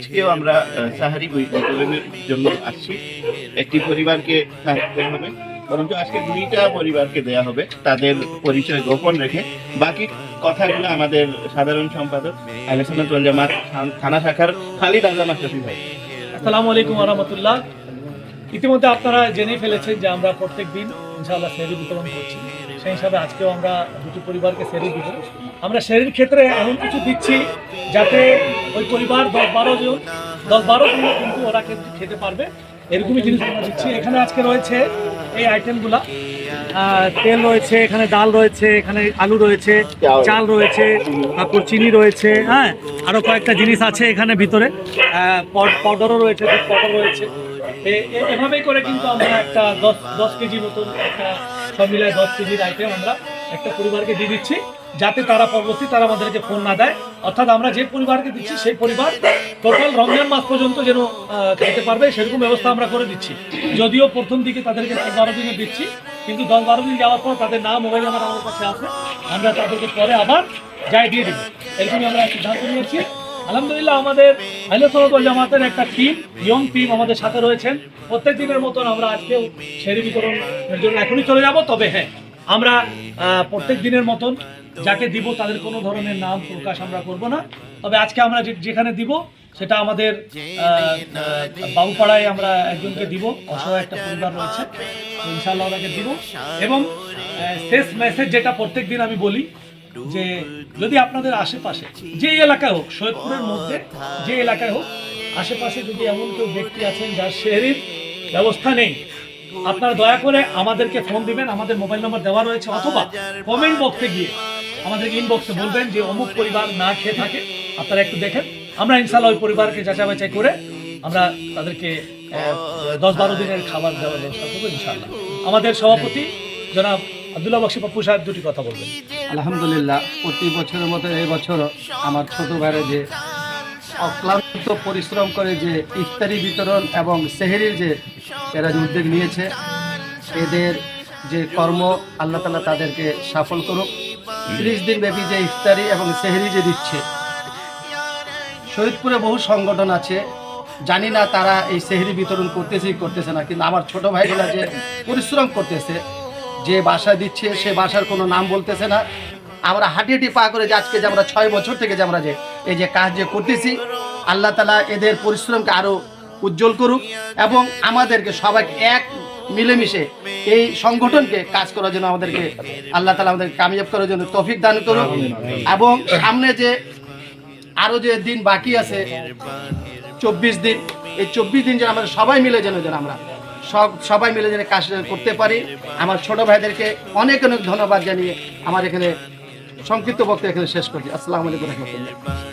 আজকেও আমরা সাহারি জন্য আসছি। একটি পরিবারকে সাহায্য হবে, বরঞ্চ আজকে দুইটা পরিবারকে দেয়া হবে, তাদের পরিচয় গোপন রেখে। বাকি কথাগুলো আমাদের সাধারণ সম্পাদক আলোচনা জামাত থানা শাখার খালিদ আজামা শফি ভাই। আসসালামু আলাইকুম রহমতুল্লাহ। ইতিমধ্যে আপনারা জেনে ফেলেছেন যে আমরা প্রত্যেক দিন ইনশাআল্লাহ বিতরণ করছি। সেই হিসাবে আজকেও আমরা দুটি পরিবারকে সেরি দিব। আমরা সেরির ক্ষেত্রে এমন কিছু দিচ্ছি যাতে ওই পরিবার দশ বারো জন, দশ বারো জন কিন্তু ওরা খেতে পারবে। এরকমই জিনিস আমরা দিচ্ছি। এখানে আজকে রয়েছে এই আইটেমগুলা তেল রয়েছে, এখানে ডাল রয়েছে, এখানে আলু রয়েছে, চাল রয়েছে, তারপর চিনি রয়েছে হ্যাঁ? আরও কয়েকটা জিনিস আছে এখানে ভিতরে। পাউডারও রয়েছে পাউডার রয়েছে। এভাবেই করে কিন্তু আমরা একটা দশ দশ কেজি মতন একটা সব মিলায় দশ কেজির আইটেম আমরা একটা পরিবারকে দিয়ে দিচ্ছি, যাতে তারা পরবর্তী তারা আমাদেরকে ফোন না দেয়। অর্থাৎ আমরা যে পরিবারকে দিচ্ছি, সেই পরিবার টোটাল রমজান মাস পর্যন্ত যেন খেতে পারবে, সেরকম ব্যবস্থা আমরা করে দিচ্ছি। যদিও প্রথম দিকে তাদেরকে দশ বারো দিনে দিচ্ছি, কিন্তু দশ বারো দিন যাওয়ার পর তাদের নাম মোবাইল নাম্বার আমার কাছে আছে, আমরা তাদেরকে পরে আবার যাই দিয়ে দিব। এরকমই আমরা সিদ্ধান্ত নিয়েছি। আলহামদুলিল্লাহ, আমাদের আইলসল জামাতের একটা টিম ইয়ং টিম আমাদের সাথে রয়েছেন। প্রত্যেক দিনের মতন আমরা আজকেও সেরি বিতরণের জন্য এখনই চলে যাব, তবে হ্যাঁ আমরা প্রত্যেক দিনের মতন যাকে দিব তাদের কোনো ধরনের নাম প্রকাশ আমরা করব না। তবে আজকে আমরা যেখানে দিব, সেটা আমাদের বাবুপাড়ায় আমরা একজনকে দিব, অসহায় একটা পরিবার রয়েছে, তো ইনশাআল্লাহ ওনাকে দিব। এবং শেষ মেসেজ যেটা প্রত্যেক দিন আমি বলি যে যদি আপনাদের আশেপাশে, যে এলাকায় হোক, সৈয়দপুরের মধ্যে যে এলাকায় হোক, আশেপাশে যদি এমন কেউ ব্যক্তি আছেন যার শেরির ব্যবস্থা নেই, আপনারা দয়া করে আমাদেরকে ফোন দিবেন, আমাদের মোবাইল নাম্বার দেওয়া রয়েছে, অথবা কমেন্ট বক্সে গিয়ে আমাদেরকে ইনবক্সে বলবেন যে অমুক পরিবার না খেয়ে থাকে। আপনারা একটু দেখেন। আমরা ইনশাল্লাহ ওই পরিবারকে যাচাই বাছাই করে আমরা তাদেরকে দশ বারো দিনের খাবার দেওয়ার ব্যবস্থা করব ইনশাল্লাহ আমাদের সভাপতি জনাব আব্দুল্লাহ বক্সি পাপ্পু সাহেব দুটি কথা বলবেন। আলহামদুলিল্লাহ, প্রতি বছরের মতো এই বছর আমার ছোট ভাইরা যে অক্লান্ত পরিশ্রম করে যে ইফতারি বিতরণ এবং সেহেরির যে এরা যে উদ্যোগ নিয়েছে, এদের যে কর্ম আল্লাহ তালা তাদেরকে সফল করুক। ত্রিশ দিন ব্যাপী যে ইফতারি এবং সেহেরি যে দিচ্ছে, শহীদপুরে বহু সংগঠন আছে, জানি না তারা এই সেহেরি বিতরণ করতেছে করতেছে না, কিন্তু আমার ছোট ভাইগুলা যে পরিশ্রম করতেছে যে বাসা দিচ্ছে, সে বাসার কোনো নাম বলতেছে না। আমরা হাঁটি হাঁটি পা করে যে আজকে যে আমরা ছয় বছর থেকে যে আমরা যে, এই যে কাজ যে করতেছি, আল্লাহ তালা এদের পরিশ্রমকে আরও উজ্জ্বল করুক এবং আমাদেরকে সবাইকে এক মিলেমিশে এই সংগঠনকে কাজ করার জন্য আমাদেরকে আল্লাহ তালা আমাদের কামিয়াব করার জন্য তৌফিক দান করুক। এবং সামনে যে আরও যে দিন বাকি আছে, চব্বিশ দিন, এই চব্বিশ দিন যেন আমরা সবাই মিলে যেন যেন আমরা সব সবাই মিলে যেন কাজ করতে পারি। আমার ছোট ভাইদেরকে অনেক অনেক ধন্যবাদ জানিয়ে আমার এখানে সংক্ষিপ্ত বক্তব্য এখানে শেষ করছি। আসসালামু আলাইকুম রহমতুল্লাহ।